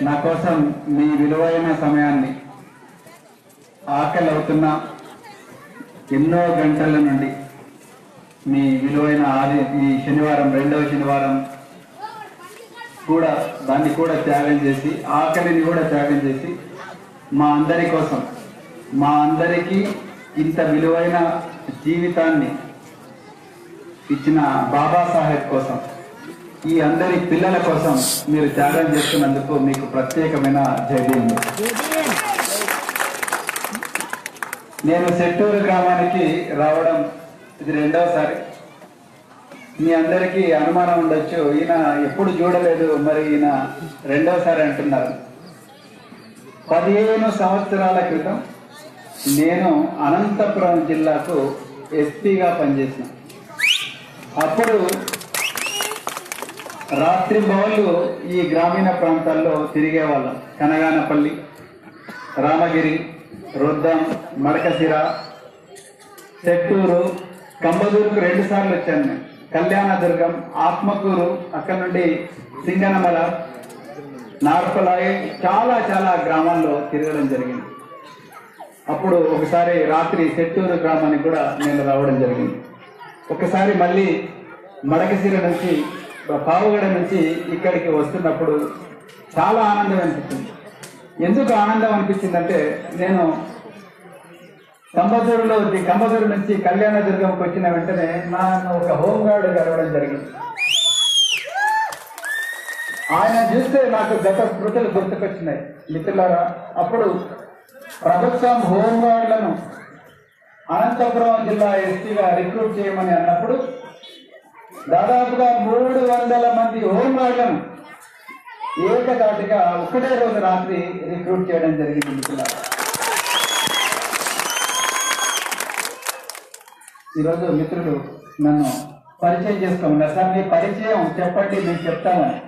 నా కోసం మీ విలువైన సమయాన్ని ఆకలి అవుతున్న ఎన్నో గంటల నుండి మీ విలువైన ఆది ఈ శనివారం రెండవ శనివారం కూడా దాన్ని కూడా త్యాగం చేసి ఆకలిని కూడా త్యాగం చేసి మా అందరి కోసం మా అందరికీ ఇంత విలువైన జీవితాన్ని ఇచ్చిన బాబాసాహెబ్ కోసం ఈ అందరి పిల్లల కోసం మీరు త్యాగం చేస్తున్నందుకు మీకు ప్రత్యేకమైన జైలు నేను సెట్టూరు గ్రామానికి రావడం ఇది రెండవసారి మీ అందరికీ అనుమానం ఉండొచ్చు. ఈయన ఎప్పుడు చూడలేదు మరి ఈయన రెండవసారి అంటున్నారు. పదిహేను సంవత్సరాల క్రితం నేను అనంతపురం జిల్లాకు ఎస్పీగా పనిచేసిన. అప్పుడు రాత్రి బౌళ్ళు ఈ గ్రామీణ ప్రాంతాల్లో తిరిగేవాళ్ళం. కనగానపల్లి రామగిరి రొద్దం మడకసిర చెట్టూరు కంబదూరుకు రెండు సార్లు వచ్చాను నేను. కళ్యాణదుర్గం ఆత్మకూరు అక్కడ నుండి సింగనమల నార్పలాయి చాలా చాలా గ్రామాల్లో తిరగడం జరిగింది. అప్పుడు ఒకసారి రాత్రి చెట్టూరు గ్రామానికి కూడా నేను రావడం జరిగింది. ఒకసారి మళ్ళీ మడకసిర నుంచి పావుగడ నుంచి ఇక్కడికి వస్తున్నప్పుడు చాలా ఆనందం అనిపించింది ఎందుకు ఆనందం అనిపించిందంటే నేను కంబదూరులో కంబదూరు నుంచి కళ్యాణదుర్గంకి వచ్చిన వెంటనే నన్ను ఒక హోంగార్డ్ కలవడం జరిగింది. ఆయన చూస్తే నాకు గత స్మృతులు గుర్తుకొచ్చినాయి. మిత్రులారా అప్పుడు ప్రభుత్వం హోంగార్డులను అనంతపురం జిల్లా ఎస్టీగా రిక్రూట్ చేయమని అన్నప్పుడు దాదాపుగా మూడు వందల మంది హోంగార్డులను ఏకదాటిగా ఒకటే రోజు రాత్రి రిక్రూట్ చేయడం జరిగింది మిత్రులారా ఈరోజు మిత్రుడు నన్ను పరిచయం చేసుకోమన్నారు సార్ మీ పరిచయం చెప్పండి మీకు చెప్తామని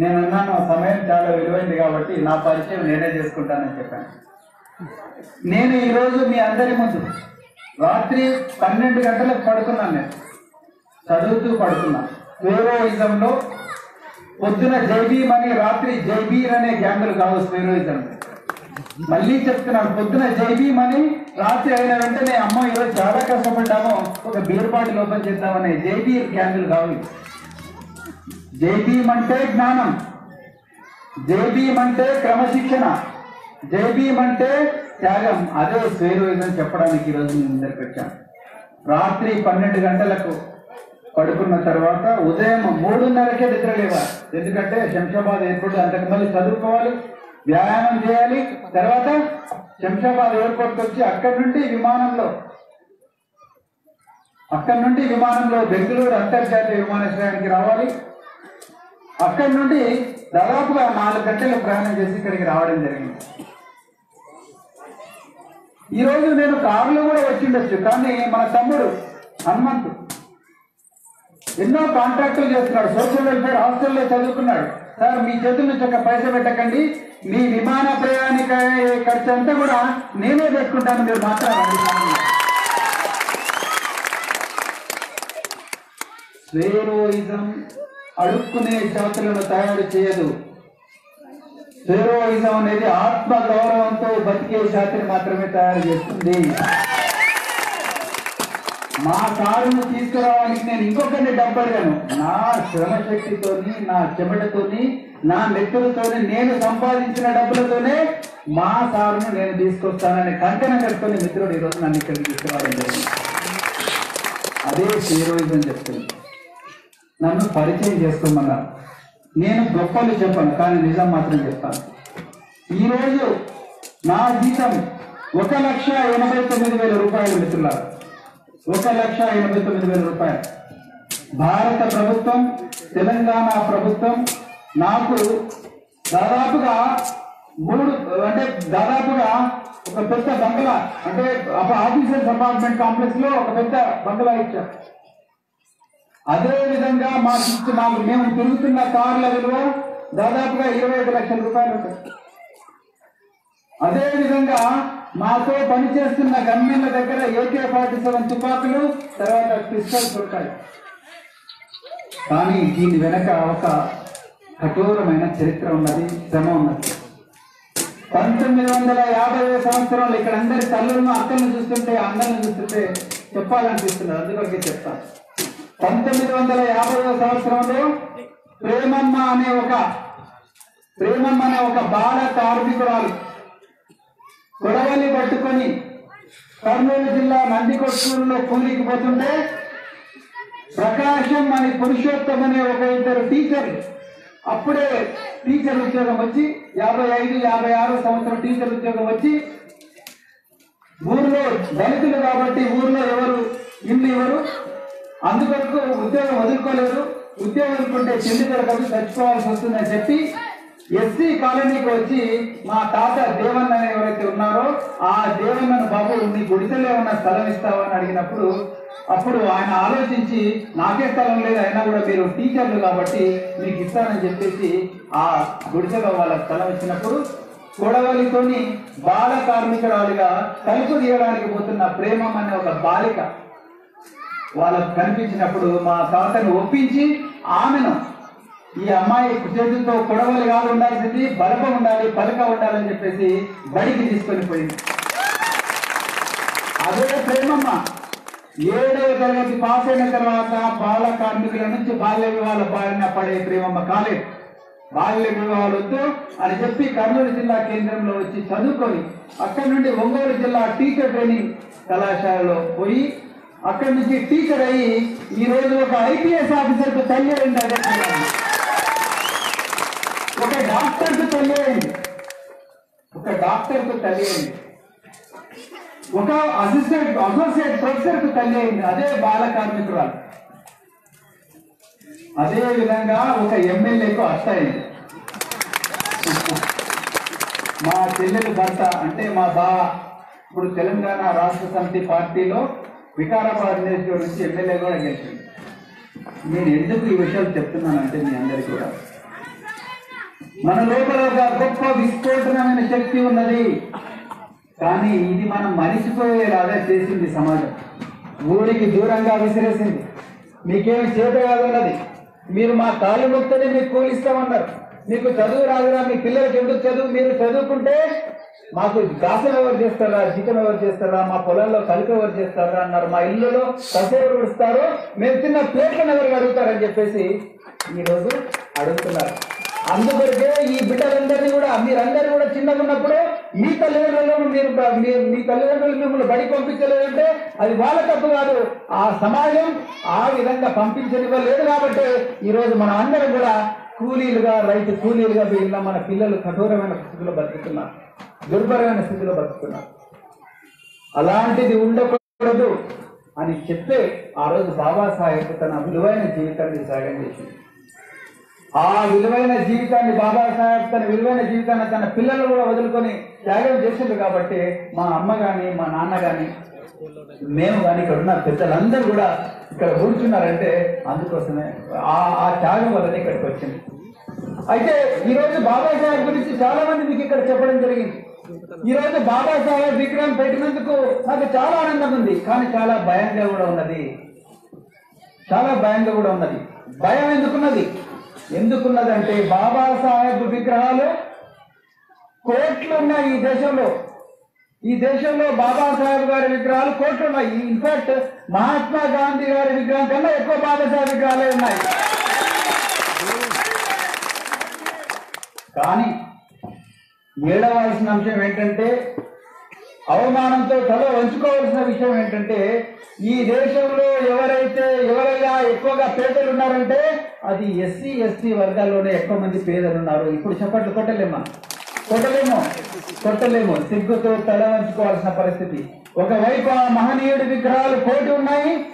నేను అన్నాను సమయం చాలా విలువైంది కాబట్టి నా పరిచయం నేనే చేసుకుంటానని చెప్పాను. నేను ఈరోజు మీ అందరి ముందు రాత్రి పన్నెండు గంటలకు పడుకున్నాను నేను. చదువుతూ పడుకున్నా. స్వేరోయిజంలో పొద్దున జైబీమ్ అని రాత్రి జైబీర్ అనే గ్యాంగులు కావు హీరోయిజం మళ్ళీ చెప్తున్నాను పొద్దున జైబీమ్ అని రాత్రి అయిన వెంటనే అమ్మ ఈరోజు చాలా కష్టపడ్డాము ఒక బీర్ బాటిల్ ఓపెన్ చేద్దామని జైబీర్ గ్యాంగులు కావు జైబీమ్ అంటే జ్ఞానం. జైబీమ్ అంటే క్రమశిక్షణ. జైబీమ్ అంటే త్యాగం. అదే స్వేరోయిజం చెప్పడానికి ఈరోజు నేను ముందరికి వచ్చాను. రాత్రి పన్నెండు గంటలకు పడుకున్న తర్వాత ఉదయం మూడున్నరకే నిద్ర లేవాలి. ఎందుకంటే శంషాబాద్ ఎయిర్పోర్ట్ అంతకు మళ్ళీ చదువుకోవాలి వ్యాయామం చేయాలి. తర్వాత శంషాబాద్ ఎయిర్పోర్ట్కి వచ్చి అక్కడి నుండి విమానంలో అక్కడి నుండి విమానంలో బెంగళూరు అంతర్జాతీయ విమానాశ్రయానికి రావాలి. అక్కడి నుండి దాదాపుగా నాలుగు గంటలు ప్రయాణం చేసి ఇక్కడికి రావడం జరిగింది. ఈరోజు నేను కారులో కూడా వచ్చిండొచ్చు కానీ మన తమ్ముడు హనుమంతు ఎన్నో కాంట్రాక్టులు చేస్తున్నాడు. సోషల్ వెల్ఫేర్ హాస్టల్లో చదువుకున్నాడు. సార్ మీ చేతుల నుంచి ఒక పైస పెట్టకండి. మీ విమాన ప్రయాణిక ఖర్చు అంతా కూడా నేనే పెట్టుకుంటాను మీరు మాట్లాడాలి స్వేరోయిజం అడుక్కునే జాతులను తయారు చేయదు. స్వేరోయిజం అనేది ఆత్మ గౌరవంతో బతికే జాతిని మాత్రమే తయారు చేస్తుంది. మా కారును తీసుకురావడానికి నేను ఇంకొకరిని డబ్బడిగాను నా శ్రమశక్తితోని నా చెమటతోని నా నెత్తులతోని నేను సంపాదించిన డబ్బులతోనే మా కారును నేను తీసుకొస్తానని కంకణం కట్టుకొని మిత్రుడు ఈరోజు నన్ను ఇక్కడికి తీసుకురావడం జరిగింది. అదే హీరోయిజం చెప్తుంది. నన్ను పరిచయం చేసుకోమన్నారు. నేను గొప్పలు చెప్పను కానీ నిజం మాత్రం చెప్తాను. ఈరోజు నా జీతం ఒక లక్ష ఎనభై తొమ్మిది వేల రూపాయలు మిత్రులారు. ఒక లక్ష ఎనభై తొమ్మిది వేల రూపాయలు. భారత ప్రభుత్వం తెలంగాణ ప్రభుత్వం నాకు దాదాపుగా మూడు అంటే దాదాపుగా ఒక పెద్ద బంగ్లా అంటే ఆఫీసర్స్ అపార్ట్మెంట్ కాంప్లెక్స్లో ఒక పెద్ద బంగ్లా ఇచ్చారు. అదే విధంగా మాకు ఇచ్చి మాకు మేము తిరుగుతున్న కార్ల విలువ దాదాపుగా ఇరవై ఐదు లక్షల రూపాయలు ఉంటాయి అదే విధంగా మాతో పనిచేస్తున్న గమ్యాల దగ్గర ఏకే ఫార్టీ సెవెన్ తుపాకులు తర్వాత పిస్టల్స్ ఉంటాయి కానీ దీని వెనక ఒక కఠోరమైన చరిత్ర ఉన్నది శ్రమ ఉన్నది. పంతొమ్మిది వందల యాభై సంవత్సరంలో ఇక్కడ అందరి తల్లులను అక్కలను చూస్తుంటే అందరిని చూస్తుంటే చెప్పాలనిపిస్తున్నారు అందుకొరకే చెప్తాను పంతొమ్మిది వందల యాభై సంవత్సరంలో ప్రేమమ్మ అనే ఒక ప్రేమమ్మ అనే ఒక బాల కార్మికురాలు గొడవల్ని పట్టుకొని కర్నూలు జిల్లా నందికొట్టూరులో కూలికి పోతుంటే ప్రకాశం అని పురుషోత్తం అనే ఒక ఇద్దరు టీచర్ అప్పుడే టీచర్ ఉద్యోగం వచ్చి యాభై ఐదు యాభై ఆరు సంవత్సరం టీచర్ ఉద్యోగం వచ్చి ఊర్లో దళితులు కాబట్టి ఊర్లో ఎవరు ఇల్లు ఎవరు? అందుకొరకు ఉద్యోగం వదులుకోలేరు ఉద్యోగం వదులుకుంటే చెల్లి దొరకదు చచ్చిపోవాల్సి వస్తుందని చెప్పి ఎస్సీ కాలనీకి వచ్చి మా తాత దేవన్న ఎవరైతే ఉన్నారో ఆ దేవన్నను బాబు నీ గుడిసెలే ఉన్న స్థలం ఇస్తావని అడిగినప్పుడు అప్పుడు ఆయన ఆలోచించి నాకే స్థలం లేదు అయినా కూడా మీరు టీచర్లు కాబట్టి మీకు ఇస్తానని చెప్పేసి ఆ గుడిసెలో వాళ్ళ స్థలం ఇచ్చినప్పుడు కొడవలితోని బాల కార్మికురాలుగా తలుపు తీయడానికి పోతున్న ప్రేమం అనే ఒక బాలిక వాళ్ళకు కనిపించినప్పుడు మా తాతను ఒప్పించి ఆమెను ఈ అమ్మాయి చేతులతో కొడవలి కాదు ఉండాల్సింది బలక ఉండాలి పలక ఉండాలని చెప్పేసి బడికి తీసుకొని పోయింది. అదే ప్రేమమ్మ. ఏడవ తరగతి పాస్ అయిన తర్వాత బాల కార్మికుల నుంచి బాల్య వివాహాల బారిన పడే ప్రేమమ్మ కాలేదు. బాల్య వివాహాలు వద్దు అని చెప్పి కర్నూలు జిల్లా కేంద్రంలో వచ్చి చదువుకొని అక్కడి నుండి ఒంగోలు జిల్లా టీచర్ ట్రైనింగ్ కళాశాలలో పోయి అక్కడి నుంచి టీచర్ అయ్యి ఈ రోజు ఒక ఐపీఎస్ ఆఫీసర్కు తల్లి అయింది అదే ఒక డాక్టర్కు తల్లి అయింది ఒక డాక్టర్కు తల్లి అయింది ఒక అసిస్టెంట్ అసోసియేట్ ప్రొఫెసర్కు తల్లి అయింది అదే బాల కార్మికురాలు. అదే విధంగా ఒక ఎమ్మెల్యేకు అత్త అయింది మా చెల్లెలు భర్త అంటే మా బా ఇప్పుడు తెలంగాణ రాష్ట్ర సమితి పార్టీలో వికారాబాద్ నియోజకవర్గం నుంచి ఎమ్మెల్యే కూడా గెలిచింది. నేను ఎందుకు ఈ విషయాలు చెప్తున్నానంటే మీ అందరికీ కూడా. మన లోపల ఒక గొప్ప విస్ఫోటనమైన శక్తి ఉన్నది. కానీ ఇది మనం మరిచిపోయేలాగా చేసింది సమాజం. ఊరికి దూరంగా విసిరేసింది. మీకేమి చేత కాదన్నది మీరు మా కాళ్ళు మొత్తనే మీకు కూలిస్తామన్నారు మీకు చదువు రాదురా మీ పిల్లలకి ఎందుకు చదువు? మీరు చదువుకుంటే మాకు దాసం ఎవరు చేస్తారా జీతం ఎవరు చేస్తారా మా పొలంలో కలుపు ఎవరు చేస్తారా అన్నారు. మా ఇల్లులో కసేవరు ఇస్తారు మేము తిన్న ప్లేట్లను ఎవరు అడుగుతారని చెప్పేసి ఈ రోజు అడుగుతున్నారు. అందుకొరికే ఈ బిడ్డలందరినీ కూడా మీరందరూ కూడా చిన్నగా ఉన్నప్పుడు మీ తల్లిదండ్రులను మీరు మీ తల్లిదండ్రులు మిమ్మల్ని బడి పంపించలేదంటే అది వాళ్ళ తప్పు కాదు. ఆ సమాజం ఆ విధంగా పంపించనివ్వలేదు కాబట్టి ఈరోజు మనం అందరం కూడా కూలీలుగా రైతు కూలీలుగా వీళ్ళ మన పిల్లలు కఠోరమైన స్థితిలో బతుకుతున్నారు. దుర్భరమైన స్థితిలో బతుకుతున్నారు. అలాంటిది ఉండకూడదు అని చెప్పే ఆ రోజు బాబాసాహెబ్ తన విలువైన జీవితాన్ని త్యాగం చేసింది. ఆ విలువైన జీవితాన్ని బాబాసాహెబ్ తన విలువైన జీవితాన్ని తన పిల్లలు కూడా వదులుకొని త్యాగం చేసింది కాబట్టి మా అమ్మ గాని మా నాన్న గాని మేము కానీ ఇక్కడ ఉన్న పెద్దలందరూ కూడా ఇక్కడ కూర్చున్నారంటే అందుకోసమే ఆ ఆ త్యాగం వల్లనే ఇక్కడికి వచ్చింది. అయితే ఈరోజు బాబా సాహెబ్ గురించి చాలా మంది మీకు ఇక్కడ చెప్పడం జరిగింది. ఈ రోజు బాబాసాహెబ్ విగ్రహం పెట్టినందుకు నాకు చాలా ఆనందం ఉంది. కానీ చాలా భయంగా కూడా ఉన్నది. చాలా భయంగా కూడా ఉన్నది. భయం ఎందుకున్నది? ఎందుకున్నదంటే బాబాసాహెబ్ విగ్రహాలు కోట్లున్నాయి ఈ దేశంలో. ఈ దేశంలో బాబాసాహెబ్ గారి విగ్రహాలు కోట్లు ఉన్నాయి ఇన్ఫాక్ట్ మహాత్మా గాంధీ గారి విగ్రహం కన్నా ఎక్కువ బాబాసాహెబ్ విగ్రహాలే ఉన్నాయి. కానీ ఏడవలసిన అంశం ఏంటంటే అవమానంతో తల వంచుకోవాల్సిన విషయం ఏంటంటే ఈ దేశంలో ఎవరైతే ఎవరైనా ఎక్కువగా పేదలు ఉన్నారంటే అది ఎస్సీ ఎస్టీ వర్గాల్లోనే ఎక్కువ మంది పేదలు ఉన్నారు ఇప్పుడు చెప్పట్లు కొట్టలేమా? కొట్టలేము. కొట్టలేము. సిగ్గుతో తల వంచుకోవాల్సిన పరిస్థితి. ఒకవైపు ఆ మహనీయుడి విగ్రహాలు కోటి ఉన్నాయి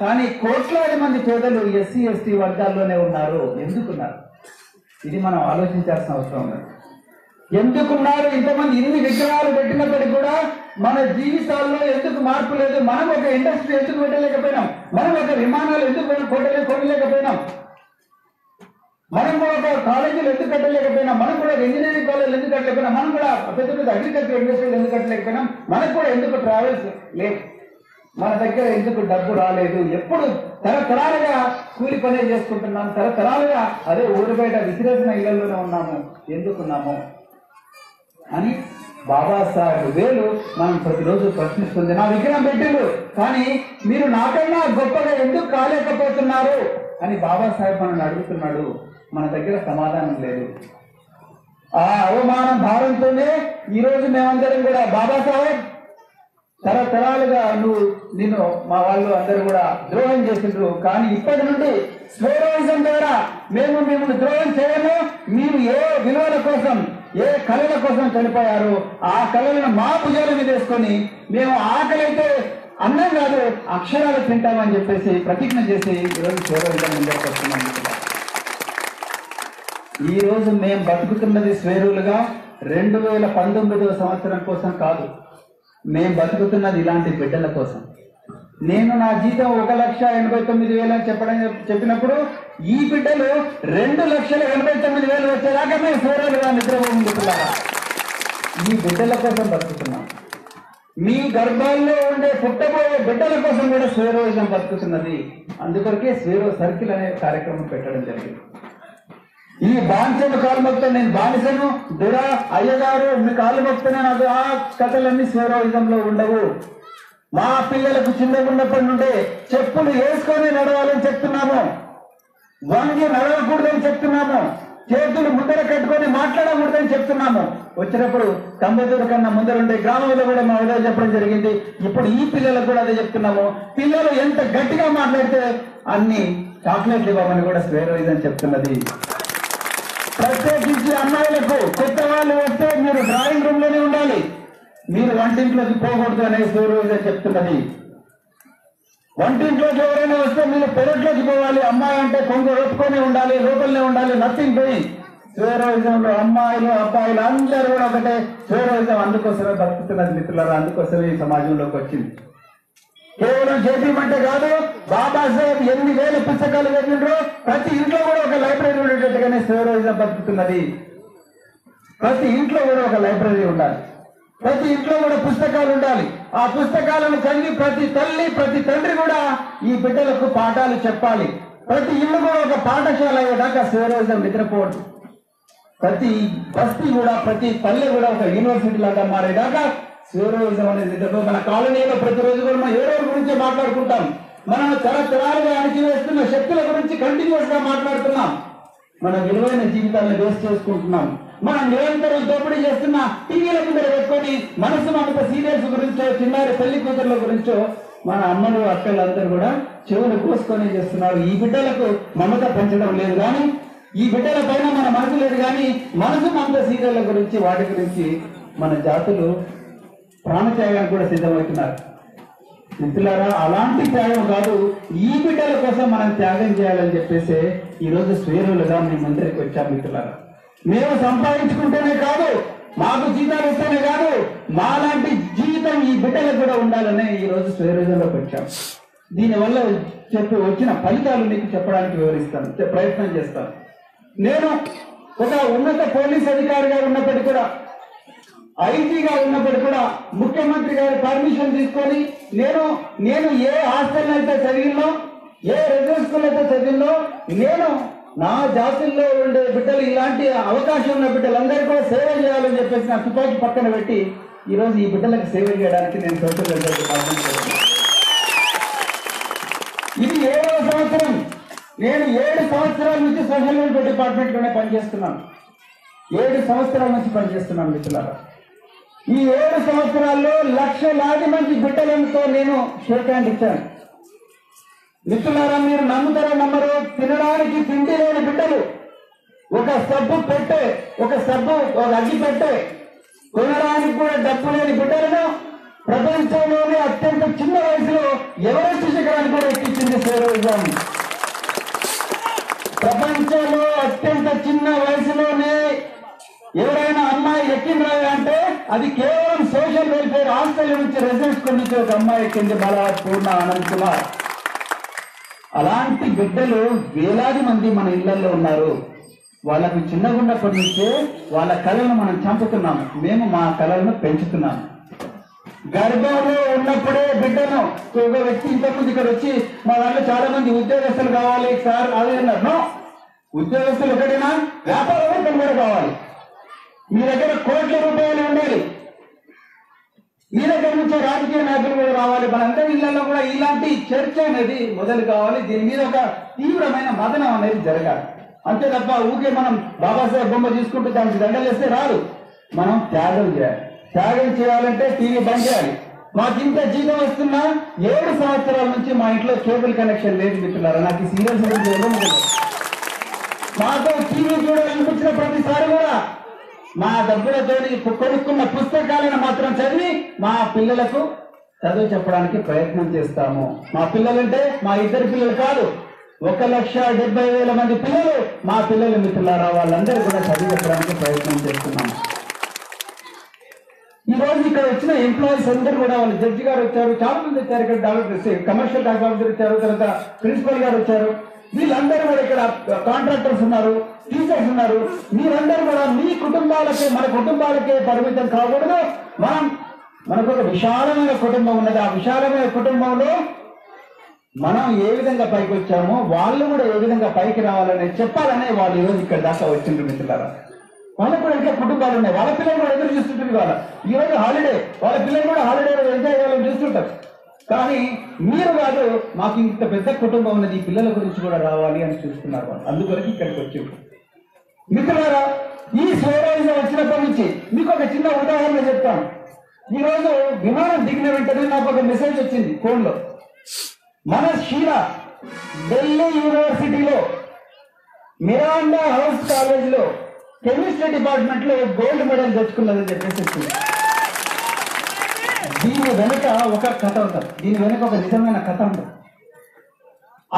కానీ కోట్లాది మంది పేదలు ఎస్సీ ఎస్టీ వర్గాల్లోనే ఉన్నారు. ఎందుకున్నారు? ఇది మనం ఆలోచించాల్సిన అవసరం ఉంది ఎందుకున్నారు? ఇంతమంది ఇన్ని విగ్రహాలు పెట్టినప్పటికీ కూడా మన జీవితాల్లో ఎందుకు మార్పు లేదు? మనం ఒక ఇండస్ట్రీ ఎందుకు పెట్టలేకపోయినాం? మనం ఒక విమానాలు ఎందుకు కొట్టలే కొనలేకపోయినాం? మనం కూడా ఒక కాలేజీలు ఎందుకు కట్టలేకపోయినా? మనం కూడా ఇంజనీరింగ్ కాలేజీలు ఎందుకు కట్టలేకపోయినా? మనం కూడా పెద్ద పెద్ద అగ్రికల్చర్ ఇండస్ట్రీలు ఎందుకు కట్టలేకపోయినాం? మనకు కూడా ఎందుకు ట్రావెల్స్ లేవు మన దగ్గర ఎందుకు డబ్బు రాలేదు? ఎప్పుడు తరతరాలుగా కూలి పనే చేసుకుంటున్నాం. తరతరాలుగా అదే ఊరు బయట విసిరేసిన ఇళ్ళలోనే ఉన్నాము. ఎందుకున్నాము? అని బాబాసాహెబ్ వేలు మనం ప్రతిరోజు ప్రశ్నిస్తుంది. నా విగ్రహం పెట్టిండు. కానీ మీరు నాకన్నా గొప్పగా ఎందుకు కాలేకపోతున్నారు? అని బాబాసాహెబ్ మనల్ని అడుగుతున్నాడు. మన దగ్గర సమాధానం లేదు. ఆ అవమానం భారంతోనే ఈ రోజు మేమందరం కూడా బాబాసాహెబ్ తరతరాలుగా నువ్వు నిన్ను మా వాళ్ళు అందరూ కూడా ద్రోహం చేసిండ్రు. కానీ ఇప్పటి నుండి స్వేరోయిజం ద్వారా మేము మిమ్మల్ని ద్రోహం చేయము. మీరు ఏ విలువల కోసం ఏ కళల కోసం చనిపోయారు? ఆ కళలను మా భుజాల మీద వేసుకొని మేము అయితే అన్నం కాదు అక్షరాలు తింటామని చెప్పేసి ప్రతిజ్ఞ చేసి ఈరోజు స్వేరోయిజం ముందరికి వస్తున్నాం. ఈ రోజు మేము బతుకుతున్నది స్వేరులుగా రెండు వేల పంతొమ్మిదవ సంవత్సరం కోసం కాదు మేము బతుకుతున్నది ఇలాంటి బిడ్డల కోసం. నేను నా జీతం ఒక లక్ష ఎనభై తొమ్మిది వేలు అని చెప్పడం చెప్పినప్పుడు ఈ బిడ్డలు రెండు లక్షల ఎనభై తొమ్మిది వేలు వచ్చేదాకా మేము స్వేరులుగా నిద్రపోతున్నారా ఈ బిడ్డల కోసం బతుకుతున్నాం. మీ గర్భాల్లో ఉండే పుట్టబోయే బిడ్డల కోసం కూడా స్వేరోయిజం బతుకుతున్నది. అందుకొరకే స్వేరో సర్కిల్ అనే కార్యక్రమం పెట్టడం జరిగింది. ఈ బానిసను కాలు మొక్కితే నేను బానిసను దురా అయ్యగారు మీ కాలు మొక్కితే నాకు ఆ కథలన్నీ స్వేరోజంలో ఉండవు. మా పిల్లలకు చిన్నగా ఉన్నప్పటి నుండే చెప్పులు వేసుకొని నడవాలని చెప్తున్నాము. వంగి నడవకూడదని చెప్తున్నాము. చేతులు ముద్దర కట్టుకొని మాట్లాడకూడదని చెప్తున్నాము. వచ్చినప్పుడు కంబదూరు కన్నా ముందరుండే గ్రామంలో కూడా మా ఉదయం చెప్పడం జరిగింది. ఇప్పుడు ఈ పిల్లలకు కూడా అదే చెప్తున్నాము. పిల్లలు ఎంత గట్టిగా మాట్లాడితే అన్ని చాక్లెట్లు ఇవ్వమని కూడా స్వేరోయిజం చెప్తున్నది. ప్రత్యేకించి అమ్మాయిలకు కొత్త వాళ్ళు వస్తే మీరు డ్రాయింగ్ రూమ్లోనే ఉండాలి. మీరు వంటింట్లోకి పోకూడదు అనే సూర్యుగా చెప్తున్నది. వంటింట్లోకి ఎవరైనా వస్తే మీరు పెరట్లోకి పోవాలి. అమ్మాయి అంటే కొంగు రొప్పుకొని ఉండాలి లోపలనే ఉండాలి నథింగ్ డూయింగ్ స్వేరోజంలో అమ్మాయిలు అబ్బాయిలు అందరూ కూడా ఒకటే. స్వేరోజం అందుకోసమే బతుకుతున్నది మిత్రులారా అందుకోసమే ఈ సమాజంలోకి వచ్చింది. కేవలం చేపించమంటే కాదు బాబాసాహెబ్ ఎనిమిది వేల పుస్తకాలు చదివిండ్రో ప్రతి ఇంట్లో కూడా ఒక లైబ్రరీ ఉండేటట్టుగానే స్వేరోజం బతుకుతున్నది. ప్రతి ఇంట్లో కూడా ఒక లైబ్రరీ ఉండాలి. ప్రతి ఇంట్లో కూడా పుస్తకాలు ఉండాలి. ఆ పుస్తకాలను చదివి ప్రతి తల్లి ప్రతి తండ్రి కూడా ఈ బిడ్డలకు పాఠాలు చెప్పాలి. ప్రతి ఇల్లు కూడా ఒక పాఠశాల అయ్యేదాకా స్వేరోయిజం నిద్రపోవడం ప్రతి బస్తీ కూడా ప్రతి పల్లె కూడా ఒక యూనివర్సిటీ లాగా మారేదాకా స్వేరోయిజం అనేది నిద్రపో మన కాలనీలో ప్రతిరోజు కూడా మనం ఏడో గురించి మాట్లాడుకుంటాం. మనం తరతరాలుగా అణిచివేస్తున్న శక్తుల గురించి కంటిన్యూస్గా మాట్లాడుతున్నాం. మన విలువైన జీవితాలను వేస్ట్ చేసుకుంటున్నాం. మనం నిరంతరం దోపిడీ చేస్తున్న టీవీల ముందర పెట్టుకొని మనసు మమత సీరియల్స్ గురించో చిన్నారి పెళ్ళి కూతుర్ల గురించో మన అమ్మలు అక్కలందరూ కూడా చెవులు కోసుకొని చేస్తున్నారు. ఈ బిడ్డలకు మమత పెంచడం లేదు కానీ ఈ బిడ్డల పైన మన మనసు లేదు కానీ మనసు మమత సీరియళ్ళ గురించి వాటి గురించి మన జాతులు ప్రాణత్యాగానికి కూడా సిద్ధమవుతున్నారు. మిత్రులారా అలాంటి త్యాగం కాదు ఈ బిడ్డల కోసం మనం త్యాగం చేయాలని చెప్పేసి ఈ రోజు స్వేరులుగా మీ మందిరికి వచ్చాం మిత్రులారా. మేము సంపాదించుకుంటేనే కాదు మాకు జీతాలు ఇస్తేనే కాదు మాలాంటి జీవితం ఈ బిడ్డలకు కూడా ఉండాలని ఈ రోజు స్వేరుజంలోకి వచ్చాం దీనివల్ల చెప్పి వచ్చిన ఫలితాలు మీకు చెప్పడానికి వివరిస్తాను. ప్రయత్నం చేస్తాను. నేను ఒక ఉన్నత పోలీస్ అధికారిగా ఉన్నప్పటికీ కూడా ఐజీగా ఉన్నప్పటికీ కూడా ముఖ్యమంత్రి గారి పర్మిషన్ తీసుకొని నేను నేను ఏ హాస్టల్ అయితే చదివినో ఏ రెసిడెన్స్ స్కూల్ అయితే చదివినో నేను నా జాతుల్లో ఉండే బిడ్డలు ఇలాంటి అవకాశం ఉన్న బిడ్డలందరూ కూడా సేవ చేయాలని చెప్పేసి నా తుపాకి పక్కన పెట్టి ఈరోజు ఈ బిడ్డలకు సేవ చేయడానికి నేను సోషల్ ఇది ఏడవ సంవత్సరం. నేను ఏడు సంవత్సరాల నుంచి సోషల్ వెల్ఫేర్ డిపార్ట్మెంట్లోనే పనిచేస్తున్నాను. ఏడు సంవత్సరాల నుంచి పనిచేస్తున్నాను మిత్రులారా. ఈ ఏడు సంవత్సరాల్లో లక్షలాది మంది బిడ్డలతో నేను షేక్ హ్యాండ్ ఇచ్చాను. మిత్రులారా మీరు నమ్ముతారో నమ్మరు తినడానికి తిండి లేని బిడ్డలు. ఒక సబ్బు పెట్టే ఒక సబ్బు ఒక అగ్గి పెట్టే కొనడానికి కూడా డబ్బు లేని బిడ్డలను ప్రపంచంలోనే అత్యంత చిన్న వయసులో ఎవరెస్ట్ శిఖరాన్ని కూడా ఎక్కించింది సేరోజం ప్రపంచంలో అత్యంత చిన్న వయసులోనే ఎవరైనా అమ్మాయి ఎక్కిందా అంటే అది కేవలం సోషల్ వెల్ఫేర్ హాస్టల్ నుంచి రెసిడెన్స్ కొన్ని ఒక అమ్మాయి ఎక్కింది బలా పూర్ణ అనంత్ కుమార్ అలాంటి బిడ్డలు వేలాది మంది మన ఇళ్ళలో ఉన్నారు. వాళ్ళకు చిన్నగున్నప్పటి నుంచే వాళ్ళ కళలను మనం చంపుతున్నాము మేము మా కళలను పెంచుతున్నాము గర్భంలో ఉన్నప్పుడే బిడ్డను ఒక వ్యక్తి ఇంతకుముందు ఇక్కడ వచ్చి మా దాంట్లో చాలా మంది ఉద్యోగస్తులు కావాలి సార్ అదే అన్నారు. ఉద్యోగస్తులు ఒకటేనా? వ్యాపారం కూడా కావాలి. మీ దగ్గర కోట్ల రూపాయలు ఉండాలి. మీ నుంచి రాజకీయ నాయకులు కూడా రావాలి మనందరి ఇళ్ళలో కూడా ఇలాంటి చర్చ అనేది మొదలు కావాలి. దీని మీద ఒక తీవ్రమైన మదనం అనేది జరగాలి. అంతే తప్ప ఊకే మనం బాబాసాహెబ్ బొమ్మ తీసుకుంటూ దానికి దండలేస్తే రాదు. మనం త్యాగం చేయాలి. త్యాగం చేయాలంటే టీవీ బంద్ చేయాలి. మాకు ఇంత జీతం వస్తున్నా ఏడు సంవత్సరాల నుంచి మా ఇంట్లో కేబుల్ కనెక్షన్ లేదు మిత్రులారా. నాకు సీరియల్స్ మాతో టీవీ చూడాలనిపించిన ప్రతిసారి కూడా మా డబ్బులతో కొనుక్కున్న పుస్తకాలను మాత్రం చదివి మా పిల్లలకు చదువు చెప్పడానికి ప్రయత్నం చేస్తాము. మా పిల్లలంటే మా ఇద్దరు పిల్లలు కాదు ఒక లక్ష డెబ్బై వేల మంది పిల్లలు మా పిల్లలు మిత్రులారా వాళ్ళందరూ కూడా చదువు చెప్పడానికి ప్రయత్నం చేస్తున్నాము ఈ రోజు ఇక్కడ వచ్చిన ఎంప్లాయీస్ అందరూ కూడా వాళ్ళు జడ్జి గారు వచ్చారు చాలా మంది వచ్చారు ఇక్కడ డాక్టర్ కమర్షియల్ డాక్టర్ ఆఫీసర్ వచ్చారు తర్వాత ప్రిన్సిపల్ గారు వచ్చారు. వీళ్ళందరూ కూడా ఇక్కడ కాంట్రాక్టర్స్ ఉన్నారు. తీసేస్తున్నారు. మీరందరూ కూడా మీ కుటుంబాలకే మన కుటుంబాలకే పరిమితం కాకూడదు. మనం మనకు ఒక విశాలమైన కుటుంబం ఉన్నది. ఆ విశాలమైన కుటుంబంలో మనం ఏ విధంగా పైకి వచ్చామో వాళ్ళు కూడా ఏ విధంగా పైకి రావాలని చెప్పాలనే వాళ్ళు ఈరోజు ఇక్కడ దాకా వచ్చిండ్రు మిత్రులారా. వాళ్ళకు కూడా ఇంకా కుటుంబాలు ఉన్నాయి. వాళ్ళ పిల్లలు కూడా ఎదురు చూస్తుంటారు వాళ్ళ ఈరోజు హాలిడే వాళ్ళ పిల్లలు కూడా హాలిడే ఎంజాయ్ చేయాలని చూస్తుంటారు. కానీ మీరు కాదు మాకు ఇంత పెద్ద కుటుంబం ఉన్నది. ఈ పిల్లల గురించి కూడా రావాలి అని చూస్తున్నారు వాళ్ళు. అందుకొరకు ఇక్కడికి వచ్చి మిత్రులారా ఈ సోరాలిజం వచ్చినప్పటి నుంచి మీకు ఒక చిన్న ఉదాహరణ చెప్తాను. ఈ రోజు విమానం దిగిన వెంటనే నాకు ఒక మెసేజ్ వచ్చింది ఫోన్లో. మన షీలా ఢిల్లీ యూనివర్సిటీలో మిరాండా హౌస్ కాలేజీలో కెమిస్ట్రీ డిపార్ట్మెంట్లో గోల్డ్ మెడల్ తెచ్చుకున్నదని చెప్పేసి వచ్చింది. దీని వెనుక ఒక కథ ఉంటుంది. దీని వెనుక ఒక నిజమైన కథ ఉంటుంది.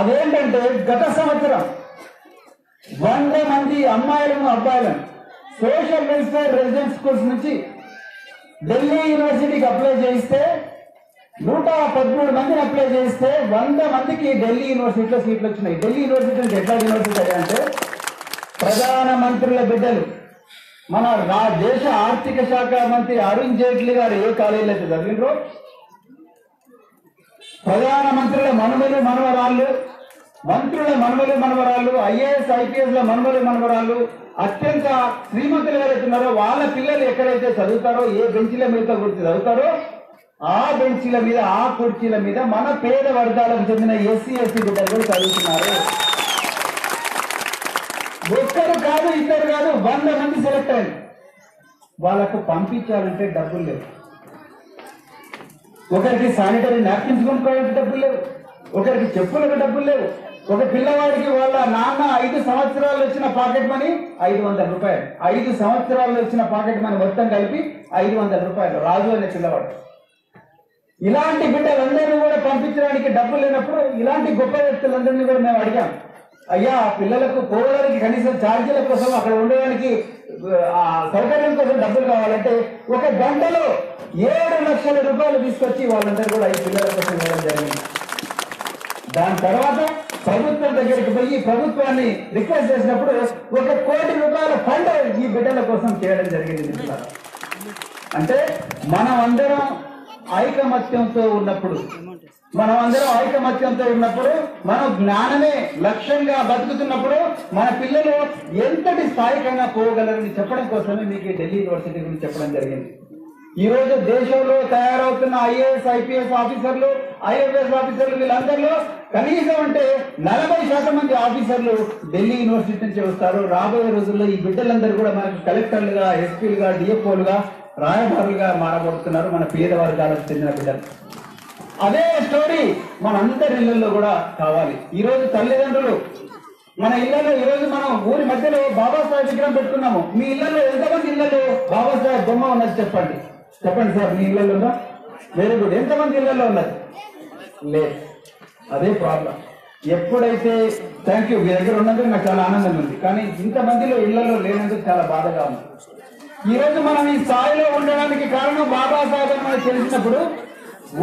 అదేంటంటే గత సంవత్సరం వంద మంది అమ్మాయిలను అబ్బాయిలను. సోషల్ వెల్ఫేర్ రెసిడెంట్ స్కూల్స్ నుంచి ఢిల్లీ యూనివర్సిటీకి అప్లై చేయిస్తే నూట పదమూడు మందిని అప్లై చేస్తే వంద మందికి ఢిల్లీ యూనివర్సిటీలో సీట్లు వచ్చినాయి. ఢిల్లీ యూనివర్సిటీ ఎట్లా యూనివర్సిటీ అంటే ప్రధాన మంత్రుల బిడ్డలు. మన రా దేశ ఆర్థిక శాఖ మంత్రి అరుణ్ జైట్లీ గారు ఏ కాలేజీలో అయితే చదివినరు ప్రధాన మంత్రుల మనుమలు మనవరాళ్ళు మంత్రుల మనవలు మనవరాళ్ళు ఐఏఎస్ ఐపీఎస్ ల మనుమలు మనవరాళ్ళు అత్యంత శ్రీమంతులు ఎవరైతే ఉన్నారో వాళ్ళ పిల్లలు ఎక్కడైతే చదువుతారో ఏ బెంచీల మీద కూర్చి చదువుతారో ఆ బెంచీల మీద ఆ కుర్చీల మీద మన పేద వర్గాలకు చెందిన ఎస్సీ ఎస్సీ బిడ్డలు చదువుతున్నారు. ఒక్కరు కాదు ఇద్దరు కాదు వంద మంది సెలెక్ట్ అయ్యారు వాళ్ళకు పంపించాలంటే డబ్బులు లేవు. ఒకరికి శానిటరీ నాప్కిన్స్ కొనుక్కోవడానికి డబ్బులు లేవు. ఒకరికి చెప్పులకు డబ్బులు లేవు. ఒక పిల్లవాడికి వాళ్ళ నాన్న ఐదు సంవత్సరాలు వచ్చిన పాకెట్ మనీ ఐదు వందల రూపాయలు. ఐదు సంవత్సరాలు వచ్చిన పాకెట్ మనీ మొత్తం కలిపి ఐదు వందల రూపాయలు. రాజు అనే పిల్లవాడు. ఇలాంటి బిడ్డలందరినీ కూడా పంపించడానికి డబ్బులు లేనప్పుడు ఇలాంటి గొప్ప వ్యక్తులందరినీ కూడా మేము అడిగాం. అయ్యా పిల్లలకు పోవడానికి కనీసం ఛార్జీల కోసం అక్కడ ఉండడానికి ఆ సౌకర్యం కోసం డబ్బులు కావాలంటే ఒక గంటలో ఏడు లక్షల రూపాయలు తీసుకొచ్చి వాళ్ళందరూ కూడా ఈ పిల్లల కోసం ఇవ్వడం జరిగింది. దాని తర్వాత ప్రభుత్వం దగ్గరికి పోయి ప్రభుత్వాన్ని రిక్వెస్ట్ చేసినప్పుడు ఒక కోటి రూపాయల ఫండ్ ఈ బిడ్డల కోసం చేయడం జరిగింది అంటే మనం అందరం ఐకమత్యంతో ఉన్నప్పుడు మనం అందరం ఐకమత్యంతో ఉన్నప్పుడు మనం జ్ఞానమే లక్ష్యంగా బతుకుతున్నప్పుడు మన పిల్లలు ఎంతటి స్థాయికైనా పోగలరని చెప్పడం కోసమే మీకు ఢిల్లీ యూనివర్సిటీ గురించి చెప్పడం జరిగింది. ఈ రోజు దేశంలో తయారవుతున్న ఐఏఎస్ ఐపీఎస్ ఆఫీసర్లు ఐఎఫ్ఎస్ ఆఫీసర్లు వీళ్ళందరిలో కనీసం అంటే నలభై శాతం మంది ఆఫీసర్లు ఢిల్లీ యూనివర్సిటీ నుంచి వస్తారు. రాబోయే రోజుల్లో ఈ బిడ్డలందరూ కూడా మనకు కలెక్టర్లుగా ఎస్పీలుగా డిఎఫ్ఓలుగా రాయబారులుగా మారబడుతున్నారు మన పేద వర్గాలకు చెందిన బిడ్డలు. అదే స్టోరీ మన అందరి ఇళ్ళలో కూడా కావాలి. ఈరోజు తల్లిదండ్రులు మన ఇళ్ళలో ఈ రోజు మనం ఊరి మధ్యలో బాబాసాహెబ్ విగ్రహం పెట్టుకున్నాము. మీ ఇళ్ళలో ఎంతమంది ఇళ్ళలో బాబాసాహెబ్ బొమ్మ ఉన్నది చెప్పండి. చెప్పండి సార్ మీ ఇళ్ళలో ఉందా? Very good. ఎంతమంది ఇళ్ళలో ఉన్నది లేదు. అదే ప్రాబ్లం ఎప్పుడైతే థ్యాంక్ యూ మీ దగ్గర ఉన్నందుకు నాకు చాలా ఆనందం ఉంది. కానీ ఇంతమందిలో ఇళ్ళలో లేనందుకు చాలా బాధగా ఉంది. ఈ మనం ఈ స్థాయిలో ఉండడానికి కారణం బాబాసాహెబ్ అని తెలిసినప్పుడు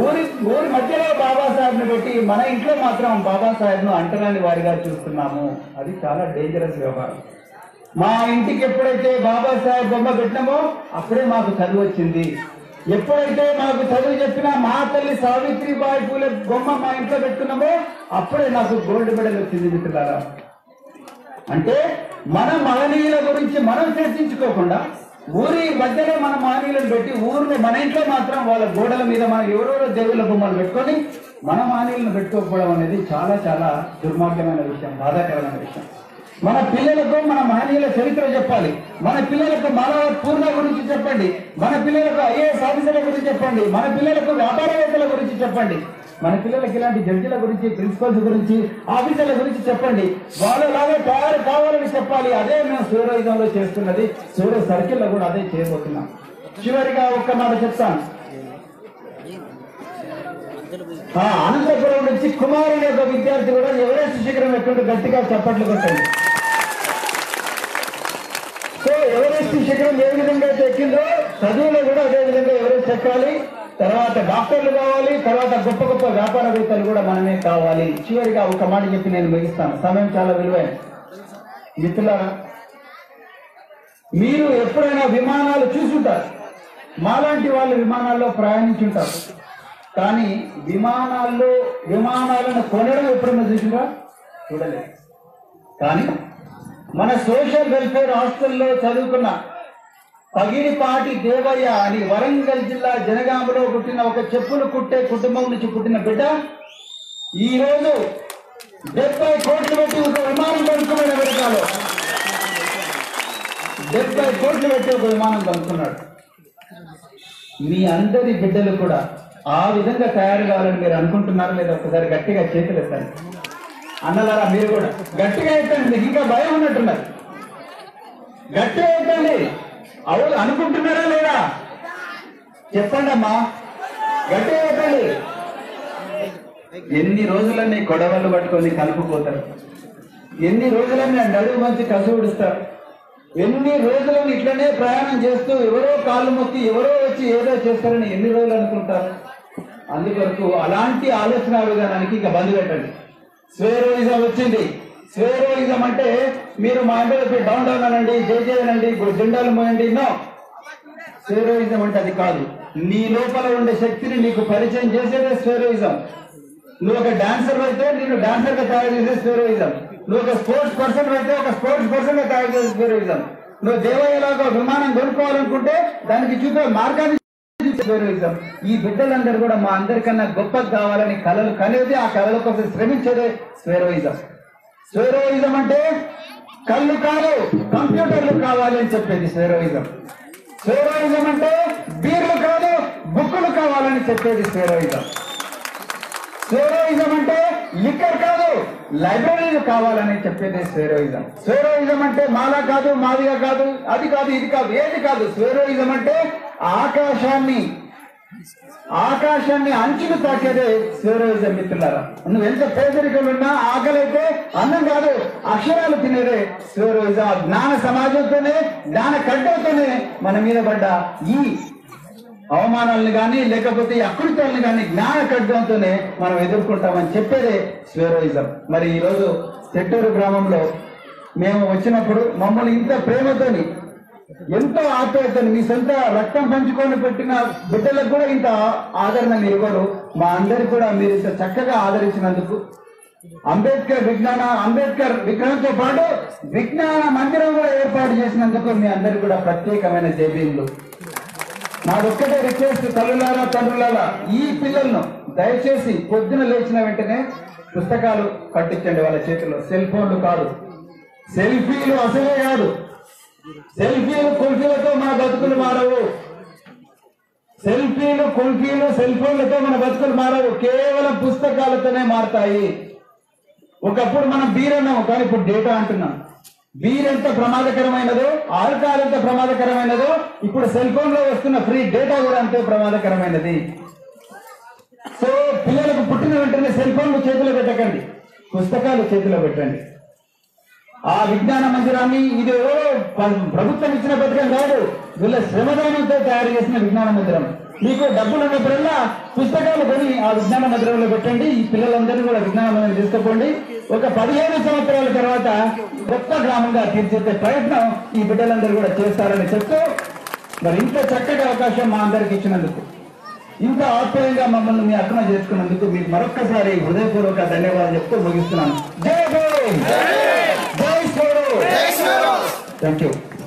ఊరి ఊరి మధ్యలో బాబాసాహెబ్ని పెట్టి మన ఇంట్లో మాత్రం బాబాసాహెబ్ను అంటరాని వారిగా చూస్తున్నాము. అది చాలా డేంజరస్ వ్యవహారం. మా ఇంటికి ఎప్పుడైతే బాబాసాహెబ్ బొమ్మ పెట్టినామో అప్పుడే మాకు చదువు వచ్చింది. ఎప్పుడైతే మాకు చదువు చెప్పిన మా తల్లి సావిత్రిబాయి పూలే బొమ్మ మా ఇంట్లో పెట్టుకున్నామో అప్పుడే నాకు గోల్డ్ మెడల్ వచ్చింది మిత్రులారా. అంటే మన మహనీయుల గురించి మనం చర్చించుకోకుండా ఊరి మధ్యలో మన మహనీయులను పెట్టి ఊరిని మన ఇంట్లో మాత్రం వాళ్ళ గోడల మీద మన ఎవరెవరో దేవుళ్ళ బొమ్మలు పెట్టుకొని మన మహనీయులను పెట్టుకోకపోవడం అనేది చాలా చాలా దుర్మార్గమైన విషయం బాధాకరమైన విషయం. మన పిల్లలకు మన మహనీయుల చరిత్ర చెప్పాలి. మన పిల్లలకు మానవ పూర్ణ గురించి చెప్పండి. మన పిల్లలకు ఐఏఎస్ ఆఫీసర్ల గురించి చెప్పండి. మన పిల్లలకు వ్యాపారవేత్తల గురించి చెప్పండి. మన పిల్లలకి ఇలాంటి జడ్జిల గురించి ప్రిన్సిపల్స్ గురించి ఆఫీసర్ల గురించి చెప్పండి. వాళ్ళలాగా తయారు కావాలని చెప్పాలి. అదే మేము సూర్యోదయంలో చేస్తున్నది. సూర్య సర్కిల్లో కూడా అదే చేయబోతున్నాం. చివరిగా ఒక్క మాట చెప్తాను. ఆ అనంతపురం నుంచి కుమారుని యొక్క విద్యార్థి కూడా ఎవరెస్ట్ శిఖరం ఎక్కడ గట్టిగా చప్పట్లు కొట్టండి. ఎవరెస్ట్ శిఖరం ఏ విధంగా అయితే ఎక్కిందో చదువులో కూడా అదే విధంగా ఎవరెస్ట్ ఎక్కాలి తర్వాత డాక్టర్లు కావాలి తర్వాత గొప్ప గొప్ప వ్యాపారవేత్తలు కూడా మనమే కావాలి. చివరిగా ఒక మాట చెప్పి నేను ముగిస్తాను. సమయం చాలా విలువైన. మిత్రులారా మీరు ఎప్పుడైనా విమానాలు చూసుంటారు. మాలాంటి వాళ్ళు విమానాల్లో ప్రయాణించుంటారు కానీ విమానాల్లో విమానాలను కొనడం ఎప్పుడైనా చూసిందా చూడలేదు. కానీ మన సోషల్ వెల్ఫేర్ హాస్టల్లో చదువుకున్న పగిలిపాటి దేవయ్య అని వరంగల్ జిల్లా జనగామలో పుట్టిన ఒక చెప్పులు కుట్టే కుటుంబం నుంచి పుట్టిన బిడ్డ ఈ రోజు డెబ్బై కోట్లు పెట్టి ఒక విమానం కొనుక్కున్నాడు అమెరికాలో. డెబ్బై కోట్లు పెట్టి ఒక విమానం కొనుక్కున్నాడు మీ అందరి బిడ్డలు కూడా ఆ విధంగా తయారు కావాలని మీరు అనుకుంటున్నారు లేదా? ఒకసారి గట్టిగా చేతులు ఎత్తండి. అన్నలారా మీరు కూడా. గట్టిగా ఎత్తండి మీకు ఇంకా భయం ఉన్నట్టున్నారు గట్టిగా ఎత్తండి అవును అనుకుంటున్నారా లేదా? చెప్పండి అమ్మా. గట్టిగా ఎత్తండి ఎన్ని రోజులన్నీ గొడవలు పట్టుకొని కలుపుకోతారు? ఎన్ని రోజులన్నీ నడువు నడుము మంచి కసువుడుస్తారు ఎన్ని రోజులను ఇట్లనే ప్రయాణం చేస్తూ ఎవరో కాళ్ళు మొక్కి ఎవరో వచ్చి ఏదో చేస్తారని ఎన్ని రోజులు అనుకుంటారు? అందుకొరకు అలాంటి ఆలోచన విధానానికి ఇంకా బంద్ పెట్టండి. స్వేరోయిజం వచ్చింది. స్వేరోయిజం అంటే మీరు మా ఇంట్లో డౌన్ డౌన్ అనండి జేజే ఇప్పుడు జెండాలు మోయండి. నో స్వేరోయిజం అంటే అది కాదు. నీ లోపల ఉండే శక్తిని నీకు పరిచయం చేసేదే స్వేరోయిజం. నువ్వు ఒక డాన్సర్ అయితే నేను డాన్సర్గా తయారు చేసే స్వేరోయిజం. నువ్వు ఒక స్పోర్ట్స్ పర్సన్ అయితే ఒక స్పోర్ట్స్ పర్సన్గా తయారు చేసే స్వేరోయిజం. నువ్వు దేవయ్యలాగా విమానం కొనుక్కోవాలనుకుంటే దానికి చూపే మార్గాన్ని చూపే స్వేరోయిజం ఈ బిడ్డలందరూ కూడా మా అందరికన్నా గొప్పది కావాలని కళలు కనేది ఆ కళల కోసం శ్రమించేదే స్వేరోయిజం స్వేరోయిజం అంటే కళ్ళు కాదు కంప్యూటర్లు కావాలి అని చెప్పేది స్వేరోయిజం స్వేరోయిజం అంటే బీర్లు కాదు బుక్కులు కావాలని చెప్పేది స్వేరోయిజం స్వేరోయిజం అంటే లిక్కర్ కాదు లైబ్రరీలు కావాలని చెప్పేది స్వేరోయిజం స్వేరోయిజం అంటే మాలా కాదు మాదిగా కాదు అది కాదు ఇది కాదు ఏది కాదు. స్వేరోయిజం అంటే ఆకాశాన్ని ఆకాశాన్ని అంచుకు తాకేదే స్వేరోయిజం మిత్రులారా. నువ్వు ఎంత పేదరికలు ఉన్నా ఆకలి అయితే అన్నం కాదు అక్షరాలు తినేదే స్వేరోయిజం జ్ఞాన సమాజంతోనే జ్ఞాన కడ్డతోనే మన మీద పడ్డ ఈ అవమానాలను కానీ లేకపోతే ఈ అకృత్యాలను కానీ జ్ఞాన ఖడ్గంతోనే మనం ఎదుర్కొంటామని చెప్పేదే స్వేరోయిజం మరి ఈరోజు చెట్టూరు గ్రామంలో మేము వచ్చినప్పుడు మమ్మల్ని ఇంత ప్రేమతోని ఎంతో ఆప్యాయతని మీ సొంత రక్తం పంచుకొని పెట్టిన బిడ్డలకు కూడా ఇంత ఆదరణ మీరు ఇవ్వరు. మా అందరికి కూడా మీరు ఇంత చక్కగా ఆదరించినందుకు. అంబేద్కర్ విజ్ఞాన అంబేద్కర్ విగ్రహంతో పాటు విజ్ఞాన మందిరం కూడా ఏర్పాటు చేసినందుకు మీ అందరికి కూడా ప్రత్యేకమైన జైబీన్లు నాదొక్కటే రిక్వెస్ట్ తల్లులారా తండ్రులారా ఈ పిల్లలను దయచేసి పొద్దున లేచిన వెంటనే పుస్తకాలు పట్టించండి వాళ్ళ చేతిలో. సెల్ ఫోన్లు కాదు. సెల్ఫీలు అసలే కాదు. సెల్ఫీలు కుల్ఫీలతో మన బతుకులు మారవు. సెల్ఫీలు కుల్ఫీలు సెల్ ఫోన్లతో మన బతుకులు మారవు. కేవలం పుస్తకాలతోనే మారతాయి. ఒకప్పుడు మనం బీర్ అన్నాము కానీ ఇప్పుడు డేటా అంటున్నాం. బీర్ ఎంత ప్రమాదకరమైనదో ఆల్కహాల్ ఎంత ప్రమాదకరమైనదో ఇప్పుడు సెల్ ఫోన్లో వస్తున్న ఫ్రీ డేటా కూడా అంతే ప్రమాదకరమైనది. సో పిల్లలకు పుట్టిన వెంటనే సెల్ ఫోన్లు చేతిలో పెట్టకండి. పుస్తకాలు చేతిలో పెట్టండి. ఆ విజ్ఞాన మందిరాన్ని ఇది ప్రభుత్వం ఇచ్చిన పథకం కాదు. వీళ్ళ శ్రమదానంతో తయారు చేసిన విజ్ఞాన మందిరం. మీకు డబ్బులు ఉన్నప్పుడల్లా పుస్తకాలు కొని ఆ విజ్ఞాన మందిరంలో పెట్టండి. ఈ పిల్లలందరినీ కూడా విజ్ఞాన మందిరం తీసుకుపోండి. ఒక పదిహేను సంవత్సరాల తర్వాత గొప్ప గ్రామంగా తీర్చిదిద్దే ప్రయత్నం ఈ బిడ్డలందరూ కూడా చేస్తారని చెప్తూ మరి ఇంత చక్కటి అవకాశం మా అందరికి ఇచ్చినందుకు. ఇంత ఆత్మీయంగా మమ్మల్ని మీ అర్థం చేసుకున్నందుకు మీకు మరొక్కసారి హృదయపూర్వక ధన్యవాదాలు చెప్తూ ముగిస్తున్నాను. జై భీమ్ జై శ్రీరామ్ థ్యాంక్ యూ